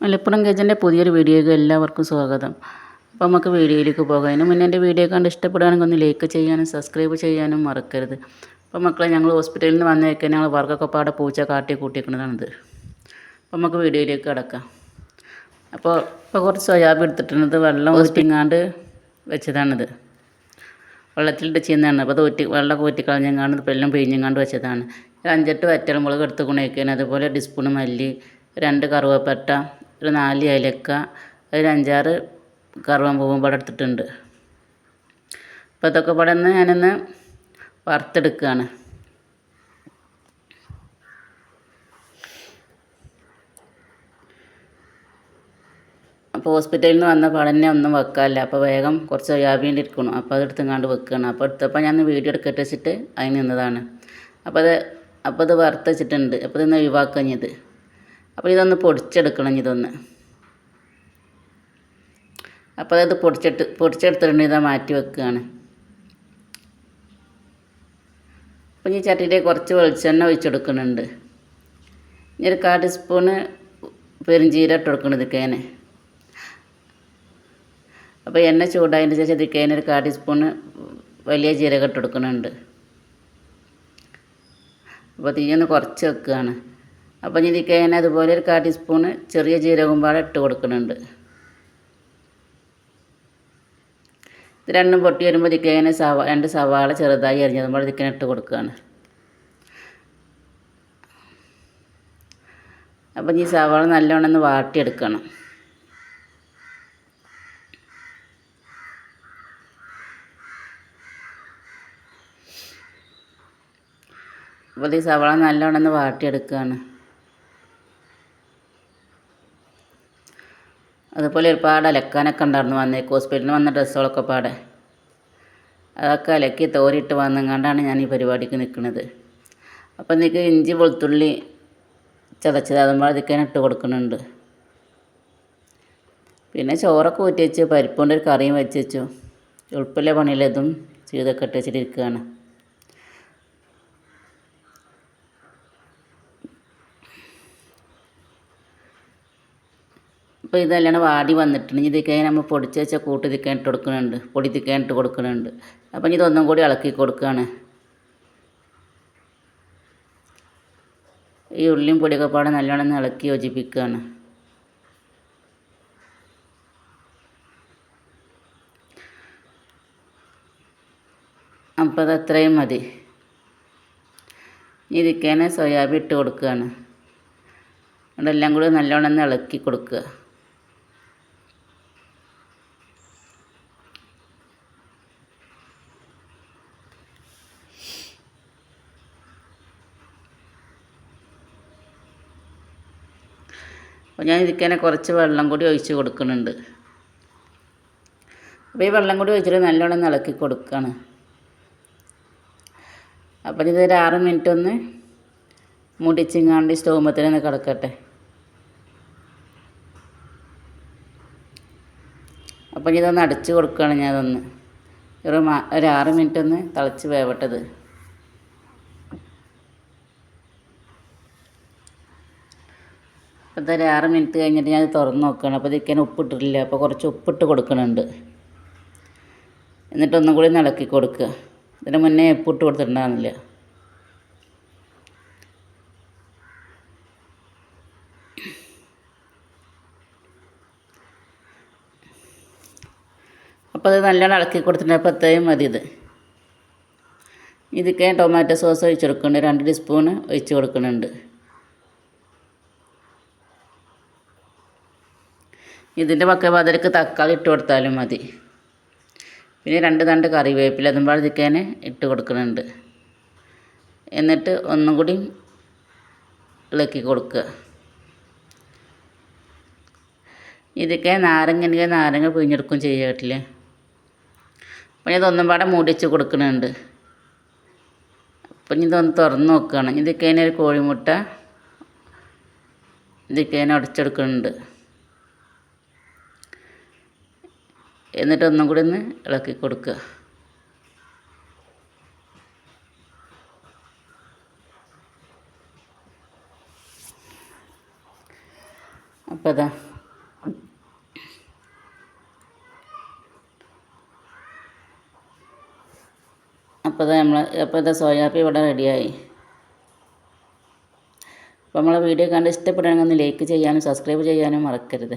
മലപ്പുറം ഗജന്റെ പുതിയൊരു വീഡിയോയ്ക്ക് എല്ലാവർക്കും സ്വാഗതം. അപ്പോൾ നമുക്ക് വീഡിയോയിലേക്ക് പോകാം. അതിന് മുന്നേ എന്റെ വീഡിയോ കണ്ട് ഇഷ്ടപ്പെടുകയാണെങ്കിൽ ഒന്ന് ലൈക്ക് ചെയ്യാനും സബ്സ്ക്രൈബ് ചെയ്യാനും മറക്കരുത്. അപ്പോൾ മക്കളെ ഞങ്ങൾ ഹോസ്പിറ്റലിൽ നിന്ന് വന്നേക്കാൻ ഞങ്ങൾ വർക്കൊക്കെ പാടെ പൂച്ച കാട്ടി കൂട്ടിയിരിക്കുന്നതാണിത് അപ്പോൾ നമുക്ക് വീഡിയോയിലേക്ക് കിടക്കാം. അപ്പോൾ ഇപ്പോൾ കുറച്ച് സോയാബീൻ എടുത്തിട്ടുണ്ട് വെള്ളം ഒഴിപ്പിങ്ങാണ്ട് വെച്ചതാണിത്. വെള്ളത്തിലിട്ട് ചെയ്യുന്നതാണ് അപ്പോൾ തോറ്റി വെള്ളം ഊറ്റിക്കളഞ്ഞങ്ങാണ്ട് വെള്ളം പിഴിഞ്ഞെങ്ങാണ്ട് വെച്ചതാണ്. ഒരു അഞ്ചെട്ട് വറ്റൽമുളക് എടുത്ത് കുണയ്ക്കാൻ അതുപോലെ ഡിസ്പൂണ് മല്ലി രണ്ട് കറുവപ്പട്ട ഒരു നാല് ഏലക്ക ഒരു അഞ്ചാറ് കറുവമ്പൂവും പാടെ എടുത്തിട്ടുണ്ട്. അപ്പോൾ ഇതൊക്കെ പാടെ നിന്ന് ഞാനൊന്ന് വറുത്തെടുക്കുകയാണ്. അപ്പോൾ ഹോസ്പിറ്റലിൽ നിന്ന് വന്ന പാടന്നെ ഒന്നും വെക്കാനില്ല. അപ്പോൾ വേഗം കുറച്ച് സോയാബീൻ ഇരിക്കണം. അപ്പോൾ അത് എടുത്തങ്ങാണ്ട് വെക്കുകയാണ്. അപ്പോൾ എടുത്തപ്പോൾ ഞാൻ വീഡിയോ എടുക്കട്ടെ വെച്ചിട്ട് അതിന് നിന്നതാണ്. അപ്പോൾ അത് അപ്പോൾ അത് വറുത്ത് വെച്ചിട്ടുണ്ട്. അപ്പോൾ ഇതൊന്ന് ഒഴിവാക്കഞ്ഞത് അപ്പോൾ ഇതൊന്ന് പൊടിച്ചെടുക്കണം ഇതൊന്ന്. അപ്പോൾ അത് പൊടിച്ചിട്ട് പൊടിച്ചെടുത്തിട്ടുണ്ട് ഇതാ മാറ്റി വെക്കുകയാണ്. അപ്പോൾ ഈ ചട്ടിയിലെ കുറച്ച് വെളിച്ചെണ്ണ ഒഴിച്ചെടുക്കുന്നുണ്ട്. ഇനി ഒരു കാ ടീസ്പൂണ് പെരുംജീരം ഇട്ട് കൊടുക്കണം അപ്പോൾ എണ്ണ ചൂടായതിന് ശേഷം ഇതിക്കേനെ ഒരു കാ ടീസ്പൂണ് വലിയ ജീരകം ഇട്ട് കൊടുക്കുന്നുണ്ട്. അപ്പോൾ തീയൊന്ന് കുറച്ച് വെക്കുകയാണ്. അപ്പോൾ ഇനി അതുപോലെ ഒരു കാ ടീസ്പൂണ് ചെറിയ ജീരകം പാടെ ഇട്ട് കൊടുക്കുന്നുണ്ട്. ഇത് രണ്ടും പൊട്ടി വരുമ്പോൾ ഇതിക്കേനെ സവാ രണ്ട് സവാള ചെറുതായി അരിഞ്ഞത് നമ്മൾ ഇതിക്കിനെ ഇട്ട് കൊടുക്കുകയാണ് അപ്പം ഈ സവാള നല്ലോണം ഒന്ന് വാട്ടിയെടുക്കണം. അപ്പോൾ ഈ സവാള നല്ലോണം ഒന്ന് വാട്ടിയെടുക്കുകയാണ് അതുപോലെ ഒരുപാട് അലക്കാനൊക്കെ ഉണ്ടായിരുന്നു വന്നേക്ക് ഹോസ്പിറ്റലിൽ വന്ന ഡ്രസ്സുകളൊക്കെ പാടെ. അതൊക്കെ അലക്കി തോരിട്ട് വന്നുകൊണ്ടാണ് ഞാൻ ഈ പരിപാടിക്ക് നിൽക്കുന്നത്. അപ്പം നിങ്ങൾക്ക് ഇഞ്ചി വെളുത്തുള്ളി ചതച്ചത് അതുമ്പോൾ അതിക്കാൻ ഇട്ട് കൊടുക്കുന്നുണ്ട്. പിന്നെ ചോറൊക്കെ ഊറ്റി വെച്ച് പരിപ്പ് ഒരു കറിയും വെച്ച് വെച്ചു. എളുപ്പമില്ല പണിയിലതും ചെയ്തൊക്കെ ഇട്ട് വെച്ചിട്ടിരിക്കുകയാണ് അപ്പോൾ ഇതെല്ലാം വാടി വന്നിട്ടുണ്ട്. ഇനി ഇതിക്കാൻ നമ്മൾ പൊടിച്ച് വെച്ച കൂട്ട് തിക്കാൻ ഇട്ട് കൊടുക്കുന്നുണ്ട്. പൊടി തിക്കാൻ ഇട്ട് കൊടുക്കുന്നുണ്ട്. അപ്പം ഇനി ഇതൊന്നും കൂടി ഇളക്കി കൊടുക്കുകയാണ് ഈ ഉള്ളിയും പൊടിയൊക്കെ പാടെ നല്ലോണം ഇളക്കി യോജിപ്പിക്കുകയാണ് അപ്പോൾ അത് അത്രയും മതി. ഇതിക്കേനെ സോയാബീൻ ഇട്ട് കൊടുക്കുകയാണ് അതെല്ലാം കൂടി നല്ലോണം ഇളക്കി കൊടുക്കുക. അപ്പോൾ ഞാൻ ഇതിക്കന്നെ കുറച്ച് വെള്ളം കൂടി ഒഴിച്ച് കൊടുക്കുന്നുണ്ട്. അപ്പോൾ ഈ വെള്ളം കൂടി ഒഴിച്ചിട്ട് നല്ലോണം ഇളക്കി കൊടുക്കുകയാണ് അപ്പം ഇതൊരു ആറ് മിനിറ്റ് ഒന്ന് മുടിച്ചിങ്ങാണ്ട് സ്റ്റോമത്തിനൊന്ന് കിടക്കട്ടെ. അപ്പം ഇതൊന്ന് അടച്ച് കൊടുക്കുകയാണ് ഞാനതൊന്ന്. ഒരു ഒരു ആറ് മിനിറ്റ് ഒന്ന് തിളച്ച് വേവട്ടത്. അപ്പോൾ ഒരു ആറ് മിനിറ്റ് കഴിഞ്ഞിട്ട് ഞാൻ തുറന്ന് നോക്കുകയാണ്. അപ്പോൾ ഇതിക്കാൻ ഉപ്പിട്ടിട്ടില്ല. അപ്പോൾ കുറച്ച് ഉപ്പിട്ട് കൊടുക്കുന്നുണ്ട് എന്നിട്ട് ഒന്നും കൂടി ഇളക്കി കൊടുക്കുക. ഇതിന് മുന്നേ ഉപ്പിട്ട് കൊടുത്തിട്ടുണ്ടാകുന്നില്ല അപ്പോൾ അത് നല്ലോണം ഇളക്കി കൊടുത്തിട്ടുണ്ട്. അപ്പോൾ അത്രയും മതി ഇത്. ഇതൊക്കെ ടൊമാറ്റോ സോസ് ഒഴിച്ച് കൊടുക്കുന്നുണ്ട്. രണ്ട് ടീസ്പൂണ് ഒഴിച്ച് കൊടുക്കുന്നുണ്ട്. ഇതിന്റെ പക്ക പാതിരക്ക് തക്കാളി ഇട്ട് കൊടുത്താലും മതി. പിന്നെ രണ്ട് തണ്ട് കറിവേപ്പില അതും പാടിക്കാൻ ഇട്ട് കൊടുക്കുന്നുണ്ട്. എന്നിട്ട് ഒന്നും കൂടി ഇളക്കി കൊടുക്കുക. ഇതൊക്കെ നാരങ്ങ നാരങ്ങ പിഴിഞ്ഞെടുക്കും ചെയ്യുക കേട്ടില്ലേ അപ്പം ഇതൊന്നും പാടെ മൂടിച്ച് കൊടുക്കുന്നുണ്ട്. അപ്പം ഇതൊന്ന് തുറന്ന് നോക്കുകയാണ്. ഇതൊക്കെ ഒരു കോഴിമുട്ട ഇതൊക്കെ ഉടച്ചെടുക്കുന്നുണ്ട് എന്നിട്ട് ഒന്നും കൂടി ഒന്ന് ഇളക്കി കൊടുക്കുക. അപ്പോൾ ഇതാ. അപ്പോൾ ഇതാ നമ്മൾ അപ്പോൾ ഇതാ സോയാബി ഇവിടെ റെഡിയായി. അപ്പോൾ നമ്മളെ വീഡിയോ കണ്ട് ഇഷ്ടപ്പെടുകയാണെങ്കിൽ ഒന്ന് ലൈക്ക് ചെയ്യാനും സബ്സ്ക്രൈബ് ചെയ്യാനും മറക്കരുത്.